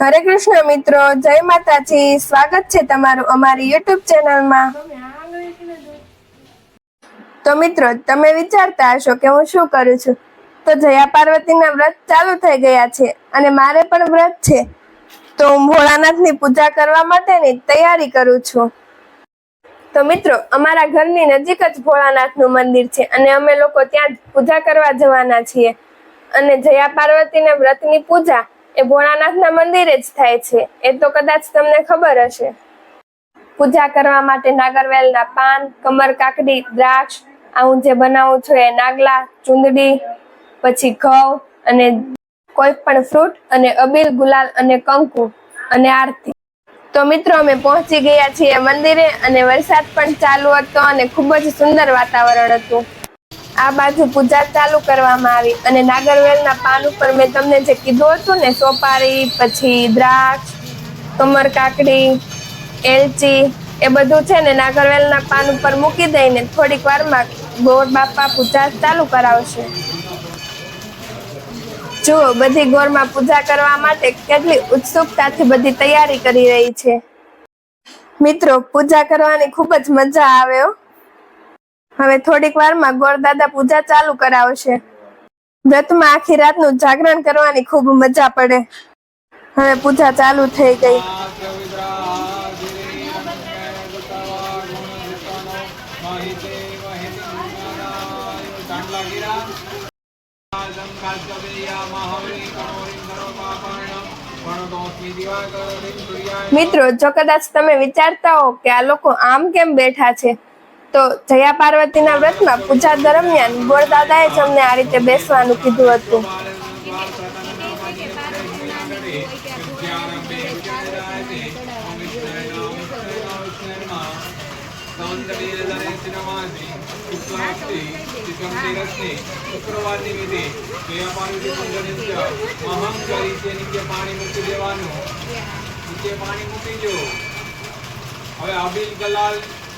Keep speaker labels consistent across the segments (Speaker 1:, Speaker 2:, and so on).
Speaker 1: હરે કૃષ્ણ મિત્રો, જય માતાજી. સ્વાગત છે તમારું અમારી યુટ્યુબ ચેનલમાં. તો મિત્રો, તમે વિચારતા હશો કે હું શું કરું છું? તો જયા પાર્વતીના વ્રત ચાલુ થઈ ગયા છે અને મારે પણ વ્રત છે. તો હું ભોળાનાથની પૂજા કરવા માટેની તૈયારી કરું છું. તો મિત્રો, અમારા ઘરની નજીક જ ભોળાનાથનું મંદિર છે અને અમે લોકો ત્યાં પૂજા કરવા જવાના છીએ. અને જયા પાર્વતીના વ્રતની પૂજા એ ભોળાનાથના મંદિરે જ થાય છે. એ તો કદાચ તમને ખબર હશે. પૂજા કરવા માટે નાગરવેલના પાન, કમર કાકડી, દ્રાક્ષ, આ હું જે બનાવું છું એ નાગલા, ચુંદડી, પછી ઘઉં અને કોઈ પણ ફ્રૂટ અને અબીલ, ગુલાલ અને કંકુ અને આરતી. તો મિત્રો, અમે પહોંચી ગયા છીએ મંદિરે અને વરસાદ પણ ચાલુ હતો અને ખૂબ જ સુંદર વાતાવરણ હતું. આ બાજુ પૂજા ચાલુ કરવામાં આવી અને નાગરવેલના પાન ઉપર મેં તમને જે કીધું હતું ને, સોપારી, પછી દ્રાક્ષ, કમર કાકડી, એલચી, એ બધું છે ને નાગરવેલના પાન ઉપર મૂકી દઈને થોડીક વારમાં ગોળ બાપા પૂજા ચાલુ કરાવશે. જુઓ બધી ગોળમાં પૂજા કરવા માટે કેટલી ઉત્સુકતાથી બધી તૈયારી કરી રહી છે. મિત્રો, પૂજા કરવાની ખૂબ જ મજા આવે હો. હવે થોડીક વારમાં ગોળદાદા પૂજા ચાલુ કરાવશે. વ્રતમાં આખી રાતનું જાગરણ કરવાની ખૂબ મજા પડે. હવે પૂજા ચાલુ થઈ ગઈ. મિત્રો, જો કદાચ તમે વિચારતા હો કે આ લોકો આમ કેમ બેઠા છે? તો જયા પાર્વતીના વ્રતમાં પૂજા દરમિયાન ગોળ દાદાએ જ અમને આ રીતે બેસવાનું કીધું હતું.
Speaker 2: હવે અબિલ ગલાલ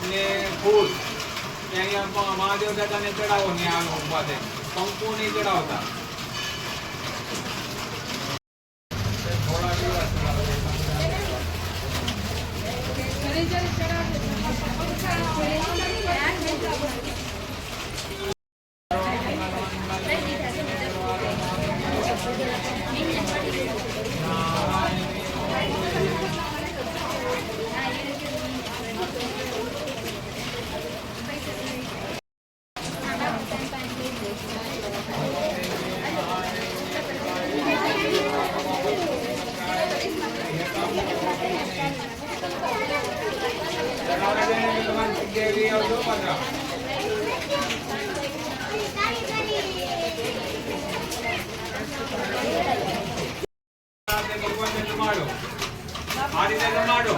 Speaker 2: ને ફૂલ. એ મહાદેવ દાદાને ચડાવો ને આ થઈને. કંકુ નહીં ચડાવતા. થોડા દિવસ ચડાવવા દે ને તમારી જગ્યાએ લઈ આવજો પાછા સાથે ભગવાનને જમાડો આ રીતે જમાડો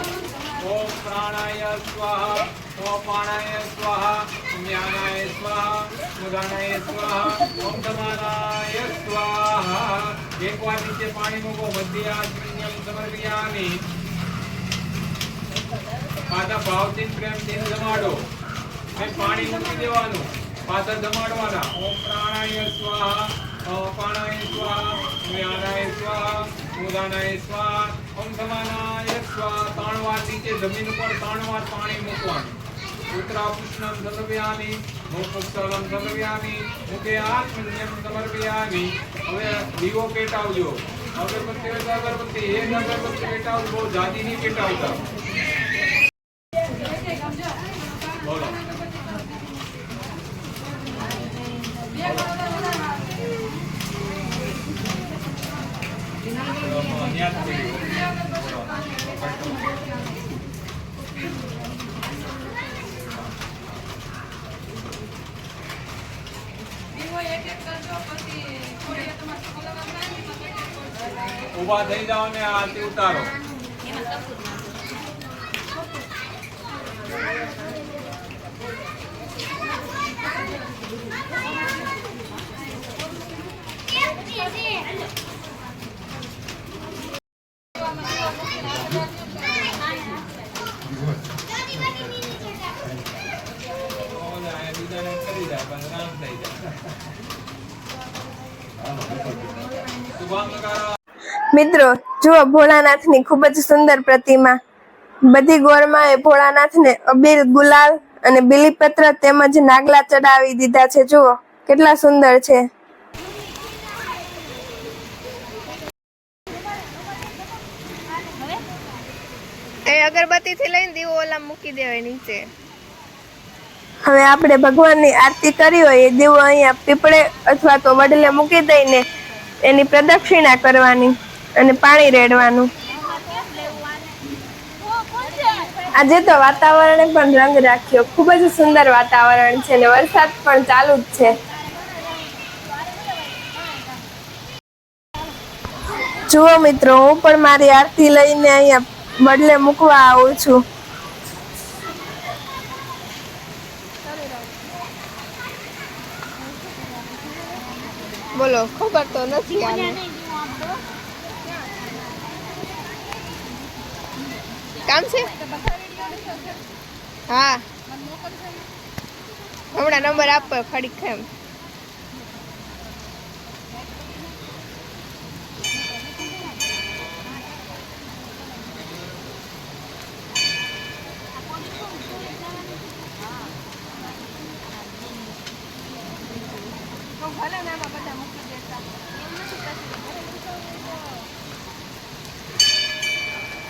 Speaker 2: ઓમ પ્રાણાય સ્વાહા ઓમ પાણાય સ્વાહા જ્ઞાનાય સ્વાહા મુદાનાય સ્વાહા ઓમ ધમાનાય સ્વાહા એક વાર નીચે પાણી મૂકો મધ્ય આત્મન્યમ સમર્પયામિ પાછા ભાવથી પ્રેમથી જમાડો પાણી મૂકી દેવાનું. પાછા જમાડવાના ઓમ પ્રાણાય સ્વાહા ઓમ પાણાય સ્વાહા, જ્ઞાનાય સ્વાહા, ઉદાનાય સ્વાહા, ઓમ સમાનાય સ્વાહા. ત્રણ વાર નીચે જમીન ઉપર ત્રણ વાર પાણી મૂકવાનું. ઉત્તરાપુષ્ણમ સમર્પયામિ મુખસ્થળમ સમર્પયામિ મુખે આત્મન્યમ સમર્પયામિ હવે દીવો પેટાવજો. અગરબત્તી અગરબત્તી એક અગરબત્તી પેટાવજો. બહુ નહીં પેટાવતા બોલો ઊભા થઈ ને આરતી ઉતારો આ બીજાને કરી જાય પણ રામ થઈ જાય શુભાંગ કરો
Speaker 1: મિત્રો જુઓ ભોળાનાથની ખૂબ જ સુંદર પ્રતિમા. બધી ગોળમાં એ ભોળાનાથને અબીલ ગુલાલ અને બીલીપત્ર તેમજ નાગલા ચડાવી દીધા છે. જુઓ કેટલા સુંદર છે.
Speaker 3: એ અગરબત્તી થી લઈને દીવો ઓલા મૂકી દેવાય નીચે.
Speaker 1: હવે આપણે ભગવાનની આરતી કરી હોય એ દીવો અહીંયા પીપળે અથવા તો વડલે મૂકી દઈને એની પ્રદક્ષિણા કરવાની અને પાણી રેડવાનું. આજે તો વાતાવરણે પણ રંગ રાખ્યો. ખૂબ જ સુંદર વાતાવરણ છે ને વરસાદ પણ ચાલુ જ છે. જુઓ મિત્રો, હું પણ મારી આરતી લઈને અહીંયા બદલે મૂકવા આવું છું.
Speaker 3: બોલો ખબર તો નથી આને. કામ છે? હા. હમણાં નંબર આપો ખડીક એમ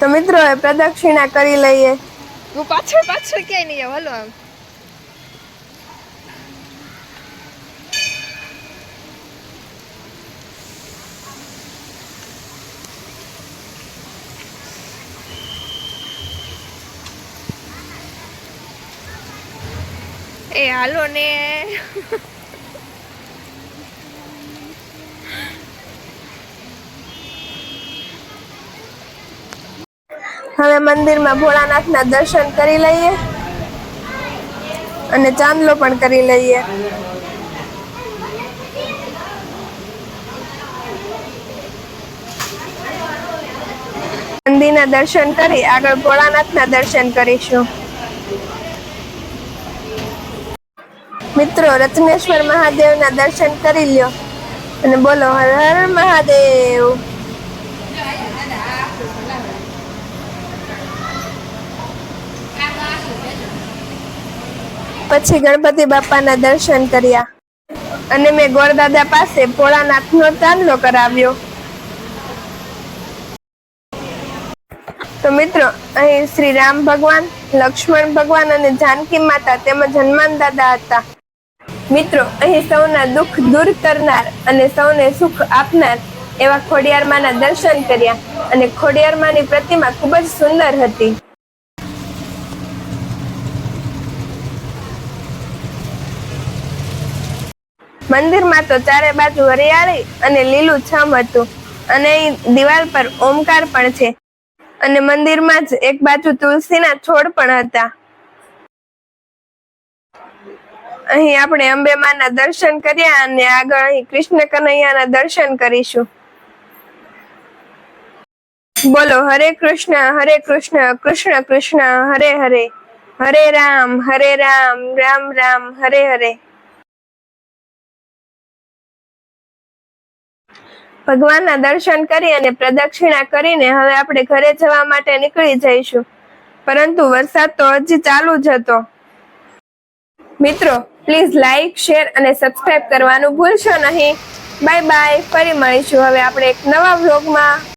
Speaker 1: તો મિત્રો, એ પ્રદક્ષિણા કરી લઈએ.
Speaker 3: હું પાછળ પાછળ ક્યાંય નહીં હલો આમ. એ હાલો ને.
Speaker 1: હવે મંદિરમાં ભોળાનાથના દર્શન કરી લઈએ અને ચાંદલો પણ કરી લઈએ. મંદિરના દર્શન કરી આગળ ભોળાનાથના દર્શન કરીશું. મિત્રો, રત્નેશ્વર મહાદેવના દર્શન કરી લ્યો. અને બોલો, હર હર મહાદેવ. પછી ગણપતિ બાપાના દર્શન કર્યા. અને મેં ગોરદાદા પાસે ભોળાનાથનો ચાંદલો કરાવ્યો. તો મિત્રો, અહીં શ્રી રામ ભગવાન, લક્ષ્મણ ભગવાન અને જાનકી માતા તેમજ હનુમાન દાદા હતા. મિત્રો, અહીં સૌના દુઃખ દૂર કરનાર અને સૌને સુખ આપનાર એવા ખોડિયારમાના દર્શન કર્યા. અને ખોડિયારમાની પ્રતિમા ખૂબ જ સુંદર હતી. મંદિરમાં તો ચારે બાજુ હરિયાળી અને લીલું છમ હતું. અને દિવાલ પર ઓમકાર પણ છે. અને મંદિરમાં જ એક બાજુ તુલસીના છોડ પણ હતા. અહીં આપણે અંબે માના દર્શન કર્યા અને આગળ અહીં કૃષ્ણ કનૈયાના દર્શન કરીશું. બોલો, હરે કૃષ્ણ હરે કૃષ્ણ કૃષ્ણ કૃષ્ણ, હરે હરે. હરે રામ હરે રામ રામ રામ, હરે હરે. ભગવાનના દર્શન કરી અને પ્રદક્ષિણા કરીને હવે આપણે ઘરે જવા માટે નીકળી જઈશું. પરંતુ વરસાદ તો હજી ચાલુ જ હતો. મિત્રો, પ્લીઝ લાઈક, શેર અને સબસ્ક્રાઇબ કરવાનું ભૂલશો નહીં. બાય બાય, ફરી મળીશું. હવે આપણે એક નવા વ્લોગમાં.